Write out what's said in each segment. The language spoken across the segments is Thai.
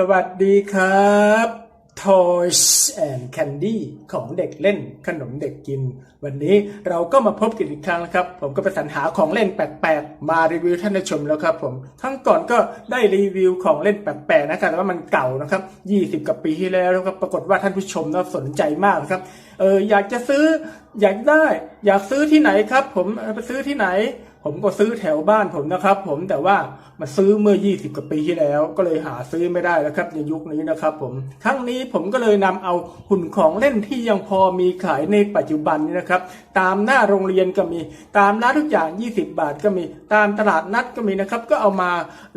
สวัสดีครับ Toys and Candy ของเด็กเล่นขนมเด็กกิน วันนี้เราก็มาพบกันอีกครั้งนะครับ ผมก็ไปสรรหาของเล่นแปลกๆมารีวิวท่านผู้ชมแล้วครับผมครั้งก่อนก็ได้รีวิวของเล่นแปลกๆนะครับแต่ว่ามันเก่านะครับ20กว่าปีที่แล้วครับปรากฏว่าท่านผู้ชมนะสนใจมากครับเอออยากจะซื้ออยากได้ อยากซื้อที่ไหนครับ ผมไปซื้อที่ไหน ผมก็ซื้อแถวบ้านผมนะครับ ผมแต่ว่ามาซื้อเมื่อ 20 กว่าปีที่แล้ว ก็เลยหาซื้อไม่ได้แล้วครับในยุคนี้นะครับ ผมครั้งนี้ผมก็เลยนำเอาหุ่นของเล่นที่ยังพอมีขายในปัจจุบันนี้นะครับ ตามหน้าโรงเรียนก็มี ตามร้านทุกอย่าง 20 บาทก็มี ตามตลาดนัดก็มีนะครับ ก็เอามา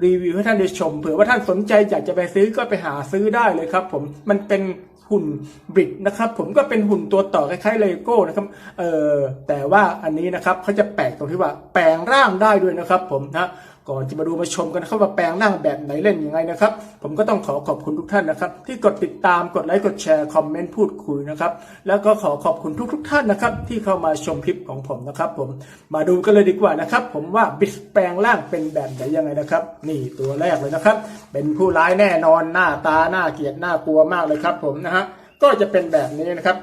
รีวิวให้ท่านได้ชม เผื่อว่าท่านสนใจอยากจะไปซื้อก็ไปหาซื้อได้เลยครับ ผมมันเป็น หุ่นบริดนะครับผมก็เป็นหุ่นตัวต่อคล้ายๆเลโก้นะครับเออแต่ว่าอันนี้นะครับเขาจะแปลกตรงที่ว่าแปลงร่างได้ด้วยนะครับผมนะ ก่อนจะมาดูมาชมกันนะครับว่าแปลงร่างแบบไหนเล่นยังไงนะครับ ผมก็ต้องขอขอบคุณทุกท่านนะครับ ที่กดติดตามกดไลค์กดแชร์คอมเมนต์พูดคุยนะครับแล้วก็ขอขอบคุณทุกๆท่านนะครับ ที่เข้ามาชมคลิปของผมนะครับ ผมมาดูกันเลยดีกว่านะครับ ผมว่าบิสแปลงร่างเป็นแบบไหนยังไงนะครับ นี่ตัวแรกเลยนะครับ เป็นผู้ร้ายแน่นอนหน้าตาหน้าเกลียดหน้ากลัวมากเลยครับ ผมนะฮะก็จะเป็นแบบนี้นะครับ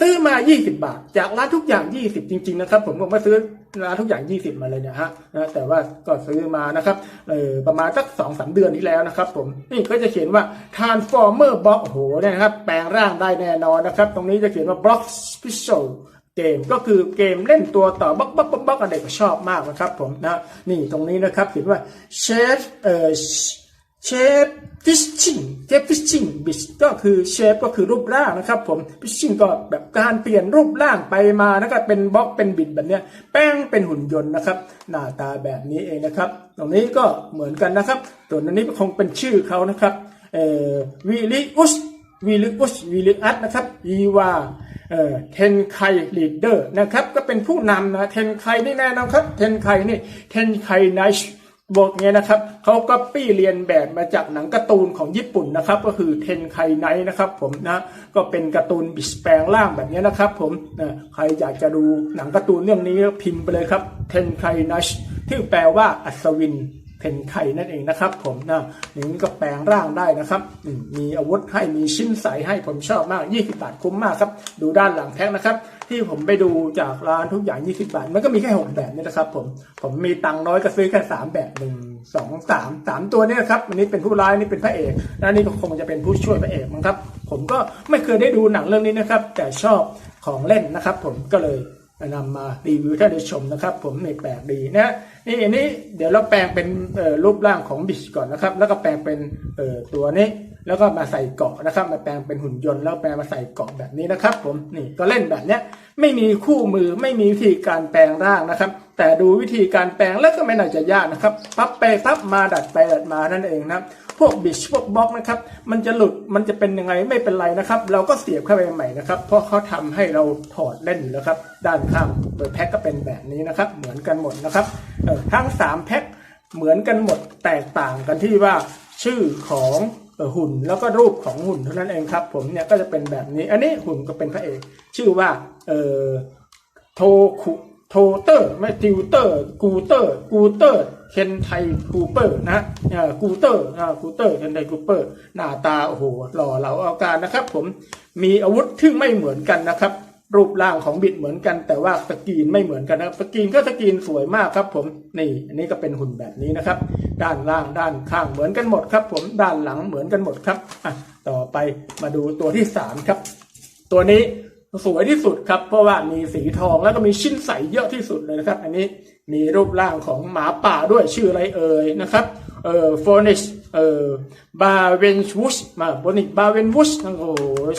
ซื้อมา 20 บาท จากร้านทุกอย่าง 20 จริง ๆ นะครับ ผมก็มาซื้อ ร้าทุกอย่าง 20 มาเลยเนี่ยฮะนะแต่ว่าก็ซื้อมานะครับเออประมาณสัก2อสเดือนที่แล้วนะครับ ผมนี่ก็จะเขียนว่า Transformer Box โอ้โหเนี่ยนะครับแปลงร่างได้แน่นอนนะครับ ตรงนี้จะเขียนว่า Block Special เกมก็คือเกมเล่นตัวต่อบล็อกบล็อกบล็อกบล็อกเด็กชอบมากนะครับผมนะนี่ตรงนี้นะครับเขียนว่า shape เอ่อ เชฟฟิชชิ่งเชฟฟิชชิ่งบิชก็คือเชฟก็คือรูปร่างนะครับผมฟิชชิ่งก็แบบการเปลี่ยนรูปร่างไปมานะครับเป็นบล็อกเป็นบิดแบบเนี้ยแป้งเป็นหุ่นยนต์นะครับ หน้าตาแบบนี้เองนะครับ ตรงนี้ก็เหมือนกันนะครับ ตัวนี้คงเป็นชื่อเขานะครับเอ่อวิลิอุสวิลิอุสวิลิอัสนะครับอีวาเอ่อเทนไคลีดเดอร์นะครับ ก็เป็นผู้นำนะเทนไคนี่แน่นอนครับเทนไคนี่เทนไคไนช บอกเงี้ยนะครับเขาก็ปี้เรียนแบบมาจากหนังการ์ตูนของญี่ปุ่นนะครับ ก็คือเทนไคไนนะครับ ผมนะก็เป็นการ์ตูนบิสแปลงร่างแบบนี้นะครับ ผมนะใครอยากจะดูหนังการ์ตูนเรื่องนี้พิมพ์ไปเลยครับเทนไคไนที่แปลว่าอัศวินเทนไคนั่นเองนะครับ ผมนะนี่ก็แปลงร่างได้นะครับมมีอาวุธให้มีชิ้นใสให้ผมชอบมาก 20 บาทคุ้มมากครับ ดูด้านหลังแพ็คนะครับ ที่ผมไปดูจากร้านทุกอย่าง 20 บาท มันก็มีแค่ 6 แบบนี่นะครับ ผมผมมีตังน้อยก็ซื้อแค่ 3 แบบหนึ่งสองสามสามตัวนี่นะครับอันนี้เป็นผู้ร้ายนี่เป็นพระเอกและนี่ก็คงจะเป็นผู้ช่วยพระเอกมั้งครับ ผมก็ไม่เคยได้ดูหนังเรื่องนี้นะครับ แต่ชอบของเล่นนะครับ ผมก็เลย นำมารีวิวให้ได้ชมนะครับ ผมในแปลกดีนะนี่อันนี้เดี๋ยวเราแปลงเป็นรูปร่างของบิชก่อนนะครับ แล้วก็แปลงเป็นตัวนี้ แล้วก็มาใส่เกาะนะครับ มาแปลงเป็นหุ่นยนต์แล้วแปลงมาใส่เกาะแบบนี้นะครับ ผมนี่ก็เล่นแบบเนี้ยไม่มีคู่มือไม่มีวิธีการแปลงร่างนะครับ แต่ดูวิธีการแปลงแล้วก็ไม่น่าจะยากนะครับพับไปพับมาดัดไปดัดมานั่นเองนะ วกบิชพวกบล็อกนะครับ มันจะหลุดมันจะเป็นยังไงไม่เป็นไรนะครับ เราก็เสียบเข้าไปใหม่นะครับ เพราะเขาทำให้เราถอดเล่นอยู่แล้วครับ ด้านข้างโดยแพ็คก็เป็นแบบนี้นะครับ เหมือนกันหมดนะครับออทั้งสามแพ็คเหมือนกันหมดแตกต่างกันที่ว่าชื่อของออหุ่นแล้วก็รูปของหุ่นเท่านั้นเองครับ ผมเนี่ยก็จะเป็นแบบนี้ อันนี้หุ่นก็เป็นพระเอก ชื่อว่าเออโทคุ โทเตอร์ไม่ติวเตอร์กูเตอร์กูเตอร์เคนไทกูเปอร์นะอ่ากูเตอร์อ่ากูเตอร์เคนไทกูเปอร์หน้าตาโอ้โหหล่อเหลาเอาการนะครับ ผมมีอาวุธที่ไม่เหมือนกันนะครับ รูปร่างของบิดเหมือนกัน แต่ว่าสกีนไม่เหมือนกันนะครับสกีนก็สกีนสวยมากครับ ผมนี่อันนี้ก็เป็นหุ่นแบบนี้นะครับ ด้านล่างด้านข้างเหมือนกันหมดครับ ผมด้านหลังเหมือนกันหมดครับอะต่อไปมาดูตัวที่สามครับ ตัวนี้ สวยที่สุดครับ เพราะว่ามีสีทองแล้วก็มีชิ้นใสเยอะที่สุดเลยนะครับ อันนี้มีรูปร่างของหมาป่าด้วยชื่ออะไรเอ่ยนะครับเอ่อโฟนิชเอ่อบาเวนวุชมาโฟนิชบาเวนวุชโอ้โห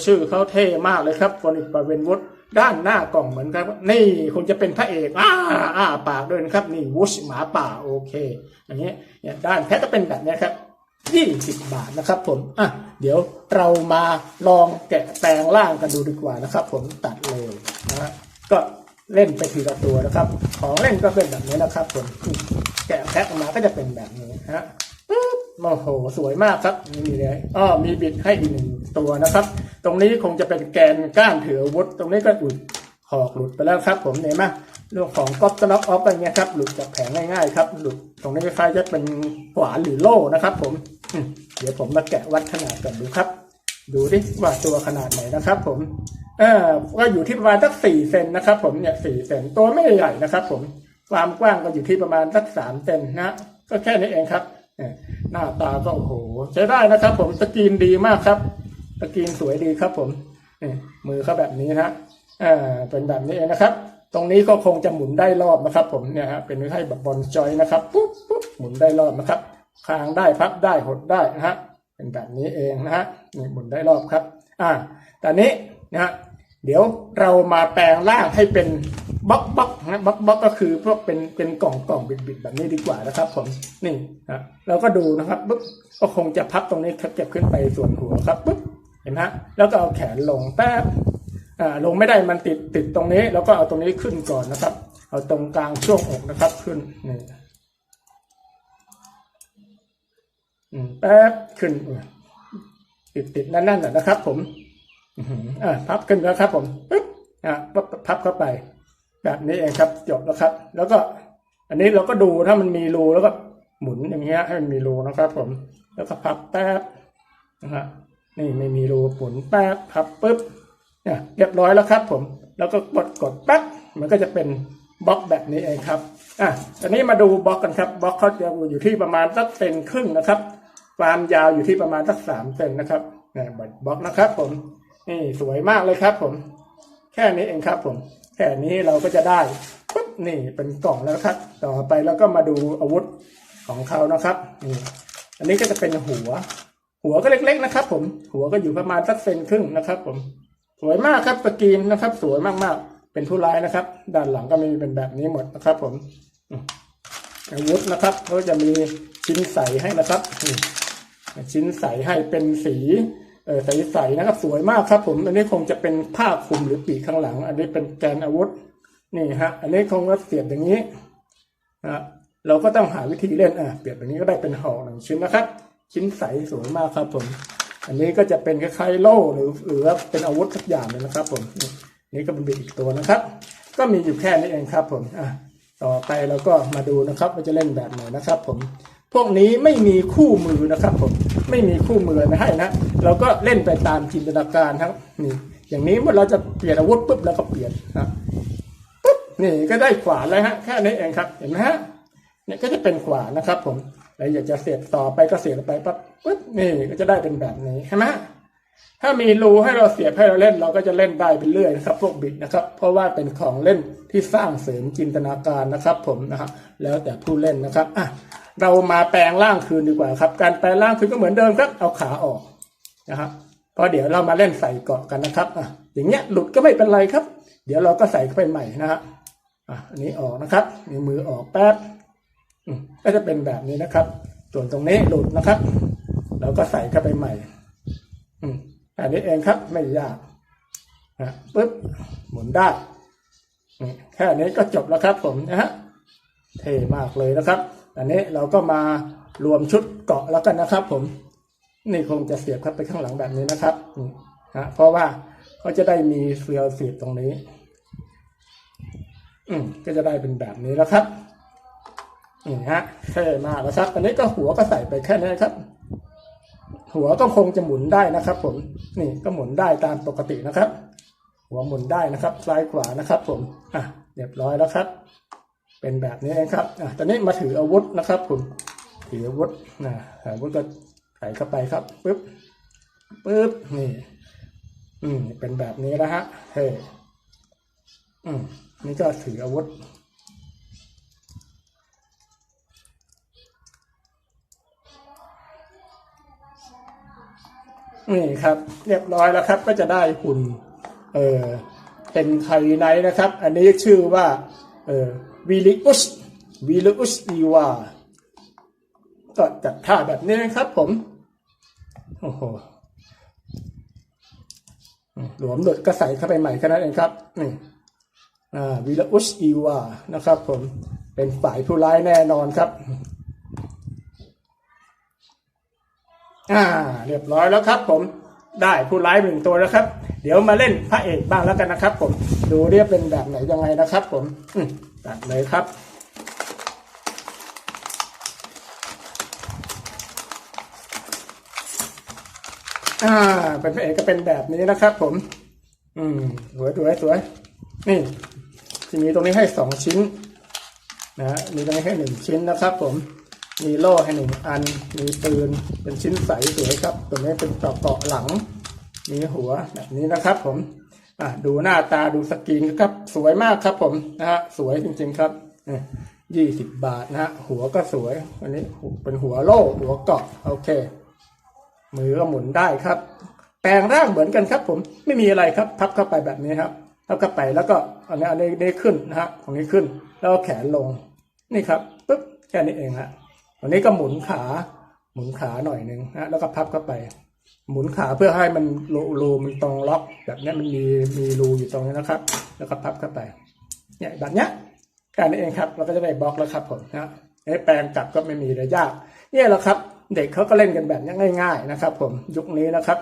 ชื่อเขาเท่มากเลยครับโฟนิชบาเวนวุชด้านหน้ากล่องเหมือนกันครับนี่คงจะเป็นพระเอกอ้าอ้าปากด้วยนะครับ นี่วุชหมาป่าโอเค อย่างเงี้ยด้านแพ็คก็เป็นแบบนี้ครับ20บาทนะครับผมอะ เดี๋ยวเรามาลองแกะแปลงร่างกันดูดีกว่านะครับ ผมตัดเลยนะฮะก็เล่นไปทีละตัวนะครับ ของเล่นก็เป็นแบบนี้นะครับผมแกะแพ็คออกมาก็จะเป็นแบบนี้ฮะปึ๊บโอ้โหสวยมากครับนี่เลยอ้อมีบิดให้อีกหนึ่งตัวนะครับ ตรงนี้คงจะเป็นแกนก้านถือวุธ ตรงนี้ก็อุดหอกหลุดไปแล้วครับ ผมเห็นไหม เรื่องของก๊อปตน็อกออฟอะไรเงี้ยครับหลุดจากแผงง่ายๆครับหลุดตรงนี้คล้ายๆจะเป็นขวานหรือโล่นะครับผมเดี๋ยวผมมาแกะวัดขนาดกันดูครับ ดูดิว่าตัวขนาดไหนนะครับ ผมเออก็อยู่ที่ประมาณสักสี่เซนนะครับ ผมเนี่ยสี่เซนตัวไม่ใหญ่นะครับ ผมความกว้างก็อยู่ที่ประมาณสักสามเซนนะ ก็แค่นี้เองครับหน้าตาก็โอ้โหใช้ได้นะครับ ผมสกรีนดีมากครับสกรีนสวยดีครับ ผมมือเขาแบบนี้นะอ่าเป็นแบบนี้เองนะครับ ตรงนี้ก็คงจะหมุนได้รอบนะครับ ผมเนี่ยฮะเป็นให้แบบบอลจอยนะครับปุ๊บปุ๊บหมุนได้รอบนะครับคางได้พับได้หดได้นะฮะเป็นแบบนี้เองนะฮะนี่หมุนได้รอบครับ อ่าตอนนี้นะฮะเดี๋ยวเรามาแปลงร่างให้เป็นบล็อกบล็อกนะบล็อกบล็อกก็คือพวกเป็นเป็นกล่องกล่องบิดบิดแบบนี้ดีกว่านะครับ ผมนี่นะเราก็ดูนะครับปุ๊บก็คงจะพับตรงนี้ครับเก็บขึ้นไปส่วนหัวครับปุ๊บเห็นไหมฮะแล้วก็เอาแขนลงแป๊บ ลงไม่ได้มันติดติดตรงนี้ แล้วก็เอาตรงนี้ขึ้นก่อนนะครับ เอาตรงกลางช่วงอกนะครับขึ้นนี่อืมแป๊บขึ้นอืมติดติดนั่นนั่นๆนะครับ ผมอือหืออ่าพับขึ้นแล้วครับ ผมปึ๊บอ่าปั๊บพับเข้าไป แบบนี้เองครับจบแล้วครับ แล้วก็ อันนี้เราก็ดูถ้ามันมีรูแล้วก็หมุนอย่างเงี้ยให้มันมีรูนะครับ ผม แล้วก็พับแป๊บนะฮะนี่ไม่มีรูหมุนแป๊บพับปุ๊บ เนี่ยเรียบร้อยแล้วครับผมแล้วก็กดกดปั๊บมันก็จะเป็นบล็อกแบบนี้เองครับอะตอนนี้มาดูบล็อกกันครับบล็อกเขาจะอยู่ที่ประมาณสักเซนครึ่งนะครับความยาวอยู่ที่ประมาณสักสามเซนนะครับเนี่ยบล็อกนะครับ ผมนี่สวยมากเลยครับ ผม แค่นี้เองครับ ผมแค่นี้เราก็จะได้ปุ๊บนี่เป็นกล่องแล้วครับ ต่อไปแล้วก็มาดูอาวุธของเขานะครับนี่อันนี้ก็จะเป็นหัว หัวก็เล็ก ๆนะครับ ผมหัวก็อยู่ประมาณสักเซนครึ่งนะครับ ผม วยมากครับสกรีนนะครับ สวยมากๆ เป็นผู้ร้ายนะครับ ด้านหลังก็มีเป็นแบบนี้หมดนะครับ ผมอาวุธนะครับก็จะมีชิ้นใสให้นะครับชิ้นใสให้เป็นสีเออใสๆนะครับ สวยมากครับ ผม อันนี้คงจะเป็นผ้าคลุมหรือปีกข้างหลัง อันนี้เป็นแกนอาวุธนี่ฮะ อันนี้คงจะเสียบอย่างนี้นะเราก็ต้องหาวิธีเล่นอะเปลี่ยนแบบนี้ก็ได้เป็นห่อหนึ่งชิ้นนะครับ ชิ้นใสสวยมากครับผม อันนี้ก็จะเป็นคล้ายๆโล่หรือหรือว่าเป็นอาวุธสักอย่างเลยนะครับ ผม นี่ก็เป็นบิดอีกตัวนะครับ ก็มีอยู่แค่นี้เองครับ ผมอะต่อไปเราก็มาดูนะครับว่าจะเล่นแบบไหนนะครับ ผม พวกนี้ไม่มีคู่มือนะครับ ผมไม่มีคู่มือมาให้นะเราก็เล่นไปตามจินตนาการครับนี่อย่างนี้เมื่อเราจะเปลี่ยนอาวุธปุ๊บเราก็เปลี่ยนนะปุ๊บนี่ก็ได้ขวานแล้วฮะแค่นี้เองครับ เห็นไหมฮะเนี่ยก็จะเป็นขวานนะครับ ผม แล้วอยากจะเสียบต่อไปก็เสียบไปปั๊บปุ๊บนี่ก็จะได้เป็นแบบนี้ใช่ไหมถ้ามีรูให้เราเสียบให้เราเล่น เราก็จะเล่นได้ไปเรื่อยนะครับพวกบิดนะครับ เพราะว่าเป็นของเล่นที่สร้างเสริมจินตนาการนะครับ ผมนะครับแล้วแต่ผู้เล่นนะครับอะเรามาแปลงร่างคืนดีกว่าครับ การแปลงร่างคืนก็เหมือนเดิมครับ เอาขาออกนะครับเพราะเดี๋ยวเรามาเล่นใส่เกาะกันนะครับอะอย่างเงี้ยหลุดก็ไม่เป็นไรครับ เดี๋ยวเราก็ใส่เข้าไปใหม่นะฮะอะอันนี้ออกนะครับมีมือออกแป๊บ ก็จะเป็นแบบนี้นะครับ ส่วนตรงนี้หลุดนะครับ เราก็ใส่เข้าไปใหม่ อืมอันนี้เองครับไม่ยากนะปึ๊บหมุนได้แค่นี้ก็จบแล้วครับ ผมนะฮะเท่มากเลยนะครับ อันนี้เราก็มารวมชุดเกาะแล้วกันนะครับ ผม นี่คงจะเสียบเข้าไปข้างหลังแบบนี้นะครับนี่ฮะเพราะว่าเขาจะได้มีเฟียลเสียบตรงนี้ อืมก็จะได้เป็นแบบนี้แล้วครับ นี่ฮะเท่มากแล้วครับ อันนี้ก็หัวก็ใส่ไปแค่นี้ครับ หัวก็คงจะหมุนได้นะครับ ผมนี่ก็หมุนได้ตามปกตินะครับ หัวหมุนได้นะครับซ้ายขวานะครับ ผมอะเรียบร้อยแล้วครับ เป็นแบบนี้เองครับอะตอนนี้มาถืออาวุธนะครับ ผมถืออาวุธนะอาวุธก็ใส่เข้าไปครับปึ๊บปึ๊บนี่ อืมเป็นแบบนี้แล้วฮะเฮ้อืมนี่ก็ถืออาวุธ นี่ครับ เรียบร้อยแล้วครับ ก็จะได้หุ่น เออเป็นไคไนท์นะครับ อันนี้ชื่อว่าเออวิลิอุสวิลิอุสอีวาก็จัดท่าแบบนี้นะครับผม โอ้โหหลวมหลุดก็ใส่เข้าไปใหม่แค่นั้นเองครับนี่อ่าวิลอุสอีวานะครับผมเป็นฝ่ายผู้ร้ายแน่นอนครับ อ่า เรียบร้อยแล้วครับ ผมได้ผู้ร้ายหนึ่งตัวแล้วครับ เดี๋ยวมาเล่นพระเอกบ้างแล้วกันนะครับ ผมดูเรียบเป็นแบบไหนยังไงนะครับ ผมอืตัดเลยครับอ่าเป็นพระเอกก็เป็นแบบนี้นะครับ ผม อืมสวยสวยสวยนี่จะมีตรงนี้ให้สองชิ้นนะฮะมีตรงนี้ให้หนึ่งชิ้นนะครับ ผม มีโล่ให้หนึ่งอัน มีปืน เป็นชิ้นใสสวยครับ ตัวนี้เป็นเกราะเกาะหลัง มีหัวแบบนี้นะครับ ผมอะดูหน้าตาดูสกรีนครับ สวยมากครับ ผมนะฮะสวยจริง ๆ ครับยี่สิบบาทนะฮะหัวก็สวย อันนี้เป็นหัวโล่หัวเกาะโอเค มือก็หมุนได้ครับ แปลงร่างเหมือนกันครับ ผมไม่มีอะไรครับ พับเข้าไปแบบนี้ครับพับเข้าไปแล้วก็อันนี้อันนี้นี้ขึ้นนะฮะตรงนี้ขึ้น แล้วแขนลงนี่ครับปึ๊บแค่นี้เองฮะ วันนี้ก็หมุนขา หมุนขาหน่อยหนึ่งนะแล้วก็พับเข้าไป หมุนขาเพื่อให้มันรูรูมันตรงล็อก แบบนี้มันมีมีรูอยู่ตรงนี้นะครับ แล้วก็พับเข้าไปเนี่ยแบบเนี้ยแค่นี้เองครับ เราก็จะได้บล็อกแล้วครับผมนะไอ้แปลงกลับก็ไม่มีอะยากเนี่ยแหละครับ เด็กเขาก็เล่นกันแบบนี้ง่าย ๆ นะครับ ผมยุคนี้นะครับ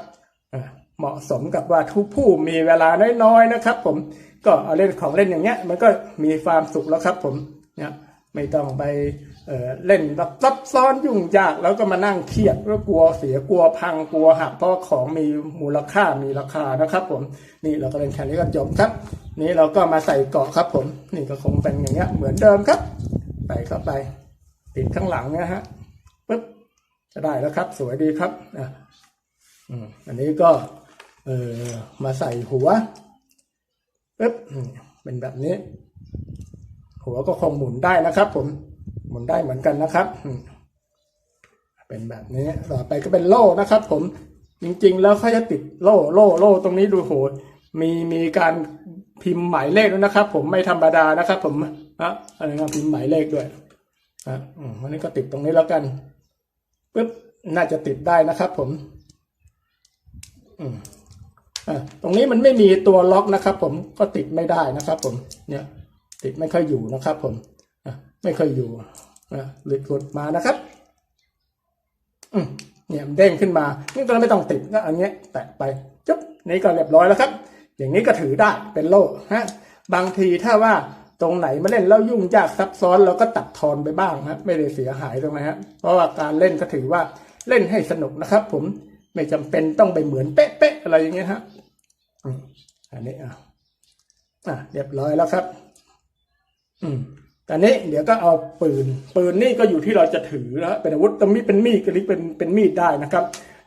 เหมาะสมกับว่าทุกผู้มีเวลาน้อยๆนะครับ ผมก็เอาเล่นของเล่นอย่างเงี้ย มันก็มีความสุขแล้วครับ ผมเนี่ย ไม่ต้องไปเเล่นแบบซับซ้อนยุ่งยากแล้วก็มานั่งเครียดแล้วกลัวเสียกลัวพังกลัวหักเพราะว่าของมีมูลค่ามีราคานะครับ ผมนี่เราก็เล่นแค่นี้ก็จบครับ นี่เราก็มาใส่เกาะครับ ผมนี่ก็คงเป็นอย่างเงี้ยเหมือนเดิมครับใส่เข้าไป ติดข้างหลังเนี่ยฮะปึ๊บจะได้แล้วครับ สวยดีครับอะอันนี้ก็เออมาใส่หัวปึ๊บเป็นแบบนี้ หัวก็คงหมุนได้นะครับ ผมหมุนได้เหมือนกันนะครับ เป็นแบบนี้ต่อไปก็เป็นโล่นะครับ ผมจริง ๆ แล้วเขาจะติดโล่โล่โล่ตรงนี้ดูโหดมีมีการพิมพ์หมายเลขด้วยนะครับ ผมไม่ธรรมดานะครับ ผมอะอะไรนะพิมพ์หมายเลขด้วยอะอันนี้ก็ติดตรงนี้แล้วกันปึ๊บน่าจะติดได้นะครับ ผม อืมอะตรงนี้มันไม่มีตัวล็อกนะครับ ผมก็ติดไม่ได้นะครับ ผมเนี่ย ติดไม่ค่อยอยู่นะครับ ผมไม่ค่อยอยู่อะหลุดหลุดมานะครับเนี่ยเด้งขึ้นมา นี่ก็ไม่ต้องติดก็อันเนี้ยแตะไปจุ๊บนี่ก็เรียบร้อยแล้วครับ อย่างนี้ก็ถือได้เป็นโล่ฮะบางทีถ้าว่าตรงไหนมาเล่นแล้วยุ่งยากซับซ้อนเราก็ตัดทอนไปบ้างฮะไม่ได้เสียหายตรงไหนฮะเพราะว่าการเล่นก็ถือว่าเล่นให้สนุกนะครับ ผมไม่จำเป็นต้องไปเหมือนเป๊ะๆอะไรอย่างเงี้ยฮะอันนี้อะอะเรียบร้อยแล้วครับ อืมตอนนี้เดี๋ยวก็เอาปืน ปืนนี่ก็อยู่ที่เราจะถือแล้วเป็นอาวุธตรงนี้เป็นมีดก็นี้เป็นเป็นมีดได้นะครับ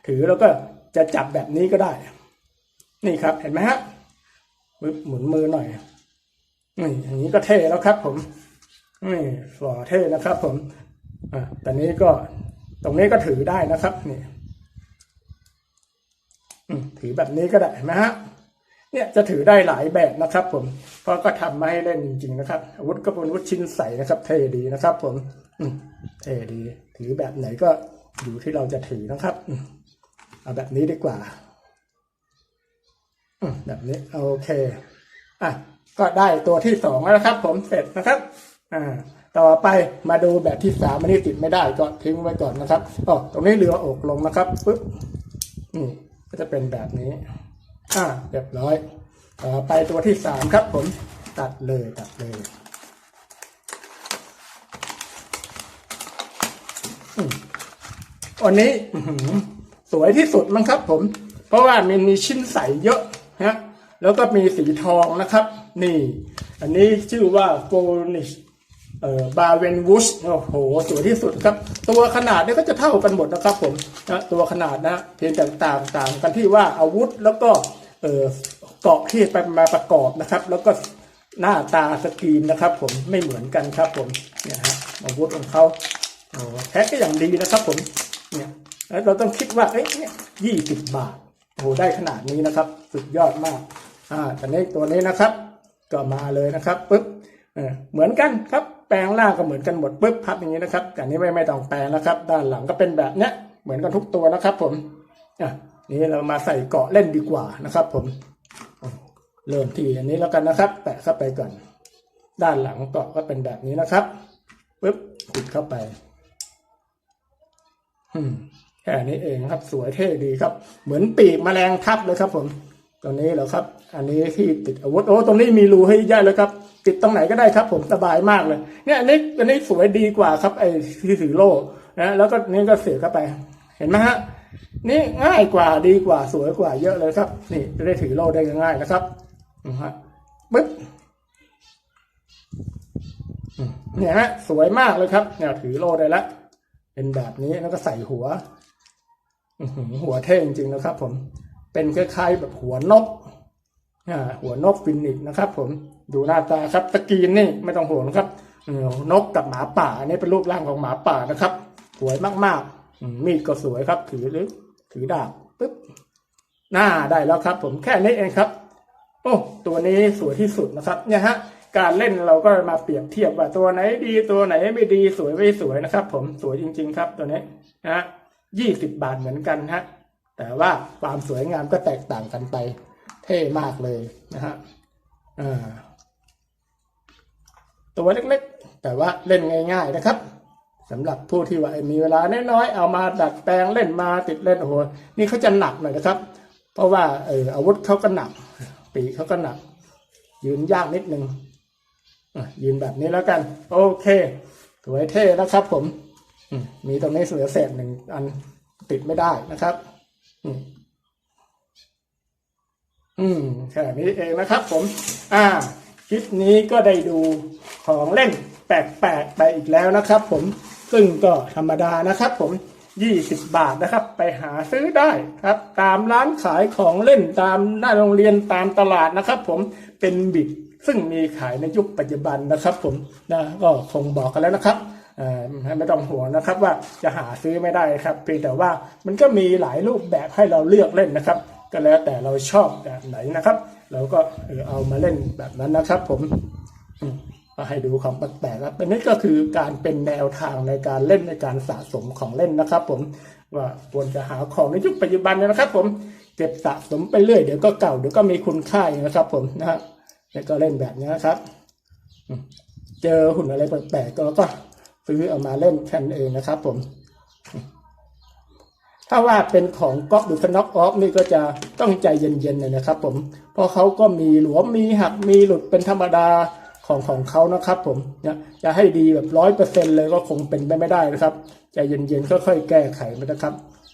ถือแล้วก็จะจับแบบนี้ก็ได้ นี่ครับ เห็นไหมฮะปึ๊บหมุนมือหน่อยนี่อย่างนี้ก็เท่แล้วครับ ผมนี่ฝอเท่นะครับ ผมอ่าตอนนี้ก็ตรงนี้ก็ถือได้นะครับ นี่ถือแบบนี้ก็ได้เห็นไหมฮะ เนี่ยจะถือได้หลายแบบนะครับผมเพราะก็ทำมาให้เล่นจริงๆนะครับอาวุธก็เป็นอาวุธชิ้นใสนะครับ เท่ดีนะครับ ผมอืมเท่ดี ถือแบบไหนก็อยู่ที่เราจะถือนะครับเอาแบบนี้ดีกว่าอืมแบบนี้โอเคอะก็ได้ตัวที่สองแล้วนะครับ ผมเสร็จนะครับ อ่า ต่อไปมาดูแบบที่สามอันนี้ติดไม่ได้ก็ทิ้งไว้ก่อนนะครับอ๋อตรงนี้เรืออกลงนะครับปึ๊บนี่ก็จะเป็นแบบนี้ อ่าเรียบร้อยต่อไปตัวที่สามครับผมตัดเลยตัดเลยอันนี้สวยที่สุดมั้งครับผม เพราะว่ามันมีชิ้นใสเยอะฮะแล้วก็มีสีทองนะครับ นี่ อันนี้ชื่อว่าโกนิช เอ่อบาเวนวูชโอ้โหสวยที่สุดครับ ตัวขนาดเนี่ยก็จะเท่ากันหมดนะครับผมนะตัวขนาดนะเพียงแต่ต่างต่างกันที่ว่าอาวุธแล้วก็เออเกาะที่ไปมาประกอบนะครับ แล้วก็หน้าตาสกรีนนะครับ ผมไม่เหมือนกันครับ ผมเนี่ยฮะอาวุธของเขาโอ้แพ็คก็อย่างดีนะครับ ผมเนี่ยแล้วเราต้องคิดว่าเอ้ยเนี่ยยี่สิบบาทโอ้ได้ขนาดนี้นะครับ สุดยอดมากอ่าแต่นี้ตัวนี้นะครับ ก็มาเลยนะครับปึ๊บเหมือนกันครับ แปลงล่างก็เหมือนกันหมดปึ๊บพับอย่างนี้นะครับแต่นี้ไม่ไม่ต้องแปลงนะครับ ด้านหลังก็เป็นแบบเนี้ยเหมือนกันทุกตัวนะครับ ผมอะนี่เรามาใส่เกาะเล่นดีกว่านะครับ ผมเริ่มที่อันนี้แล้วกันนะครับ แปะเข้าไปก่อน ด้านหลังเกาะก็เป็นแบบนี้นะครับปึ๊บติดเข้าไปอืมแค่นี้เองครับสวยเท่ดีครับ เหมือนปีกแมลงทับเลยครับผม ตรงนี้เหรอครับ อันนี้ที่ติดอาวุธโอ้ตรงนี้มีรูให้ย่ายเลยครับ ติดตรงไหนก็ได้ครับ ผมสบายมากเลยเนี่ยอันนี้อันนี้สวยดีกว่าครับไอ้ที่ถือโล่นะแล้วก็นี่ก็เสียบเข้าไป เห็นไหมฮะนี่ง่ายกว่าดีกว่าสวยกว่าเยอะเลยครับ นี่จะได้ถือโล่ได้ง่ายนะครับนะฮะปึ๊บเนี่ยฮะสวยมากเลยครับเนี่ยถือโล่ได้ล้วเป็นแบบนี้แล้วก็ใส่หัวหัวเท่จริงๆนะครับผม เป็นคล้ายๆแบบหัวนกหัวนกฟินิกซ์นะครับ ผมดูหน้าตาครับตะกีนนี่ไม่ต้องห่วงครับนกกับหมาป่าอันนี้เป็นรูปร่างของหมาป่านะครับ สวยมากๆมีดก็สวยครับ ถือหรือถือดาบปึ๊บหน้าได้แล้วครับ ผมแค่นี้เองครับ โอ้ตัวนี้สวยที่สุดนะครับ เนี่ยฮะการเล่นเราก็มาเปรียบเทียบว่าตัวไหนดีตัวไหนไม่ดีสวยไม่สวยนะครับ ผมสวยจริง ๆ ครับ ตัวนี้นะฮะยี่สิบบาทเหมือนกันฮะ แต่ว่าความสวยงามก็แตกต่างกันไป เท่มากเลยนะฮะตัวเล็กๆ แต่ว่าเล่นง่าย ๆ นะครับสำหรับผู้ที่ว่ามีเวลาน้อยๆ เอามาดัดแปลงเล่นมาติดเล่นโอ้โหนี่เขาจะหนักหน่อยนะครับ เพราะว่าเอออาวุธเขาก็หนัก ปีเขาก็หนัก ยืนยากนิดนึงยืนแบบนี้แล้วกัน โอเคสวยเท่นะครับผมมมีตรงนี้เสือเศษหนึ่งอันติดไม่ได้นะครับ อืมอืมแค่นี้เองนะครับ ผม อ่า คลิปนี้ก็ได้ดูของเล่นแปลกๆไปอีกแล้วนะครับ ผม ซึ่งก็ธรรมดานะครับ ผม20บาทนะครับ ไปหาซื้อได้ครับ ตามร้านขายของเล่นตามหน้าโรงเรียนตามตลาดนะครับ ผมเป็นบิดซึ่งมีขายในยุคปัจจุบันนะครับ ผมนะก็คงบอกกันแล้วนะครับ ไม่ต้องห่วงนะครับว่าจะหาซื้อไม่ได้ครับเพียงแต่ว่ามันก็มีหลายรูปแบบให้เราเลือกเล่นนะครับ ก็แล้วแต่เราชอบแบบไหนนะครับ เราก็เอามาเล่นแบบนั้นนะครับ ผมมก็ให้ดูของแปลกๆครับอันนี้ก็คือการเป็นแนวทางในการเล่นในการสะสมของเล่นนะครับ ผมว่าควรจะหาของในยุคปัจจุบันนะครับ ผมเก็บสะสมไปเรื่อยเดี๋ยวก็เก่าเดี๋ยวก็มีคุณค่าอย่างนะครับ ผมนะฮะแล้วก็เล่นแบบนี้นะครับ เจอหุ่นอะไรแปลกๆก็เราก็ ซื้อเอามาเล่นแค่นเองนะครับ ผม ถ้าว่าเป็นของก๊อฟหรือสน็อกออฟนี่ก็จะต้องใจเย็นๆหน่อยนะครับ ผม เพราะเขาก็มีหลวมมีหักมีหลุดเป็นธรรมดาของของเขานะครับ ผมเนี่ยจะให้ดีแบบร้อยเปอร์เซ็นเลยก็คงเป็นไปไม่ได้นะครับใจเย็นๆค่อยๆแก้ไขมันนะครับ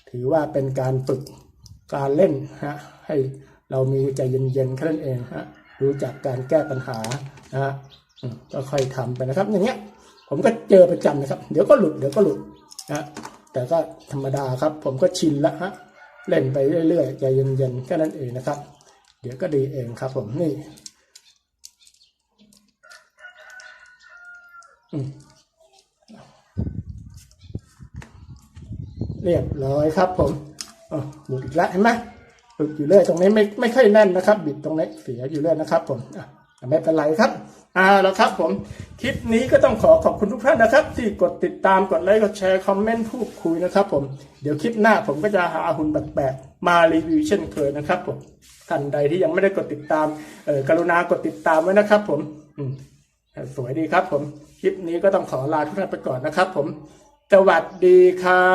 ถือว่าเป็นการฝึกการเล่นฮะให้เรามีใจเย็นๆแค่นั้นเองฮะรู้จักการแก้ปัญหานะฮะก็ค่อยทำไปนะครับ อย่างเงี้ย ผมก็เจอประจำนะครับ เดี๋ยวก็หลุดเดี๋ยวก็หลุดนะแต่ก็ธรรมดาครับ ผมก็ชินแล้วฮะเล่นไปเรื่อยๆใจเย็นๆแค่นั้นเองนะครับ เดี๋ยวก็ดีเองครับ ผมนี่เรียบร้อยครับ ผมอ๋อหลุดอีกแล้วเห็นไหมหลุดอยู่เรื่อยตรงนี้ไม่ไม่ค่อยแน่นนะครับ บิดตรงนี้เสียอยู่เรื่อยนะครับ ผมอะไม่เป็นไรครับ อ่าแล้วครับผม คลิปนี้ก็ต้องขอขอบคุณทุกท่านนะครับ ที่กดติดตามกดไลค์กดแชร์คอมเมนต์พูดคุยนะครับผมเดี๋ยวคลิปหน้าผมก็จะหาหุ่นแปลกๆมารีวิวเช่นเคยนะครับผมท่านใดที่ยังไม่ได้กดติดตามเออกรุณากดติดตามไว้นะครับ ผมอืมสวยดีครับ ผมคลิปนี้ก็ต้องขอลาทุกท่านไปก่อนนะครับ ผมสวัสดีครั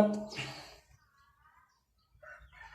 บ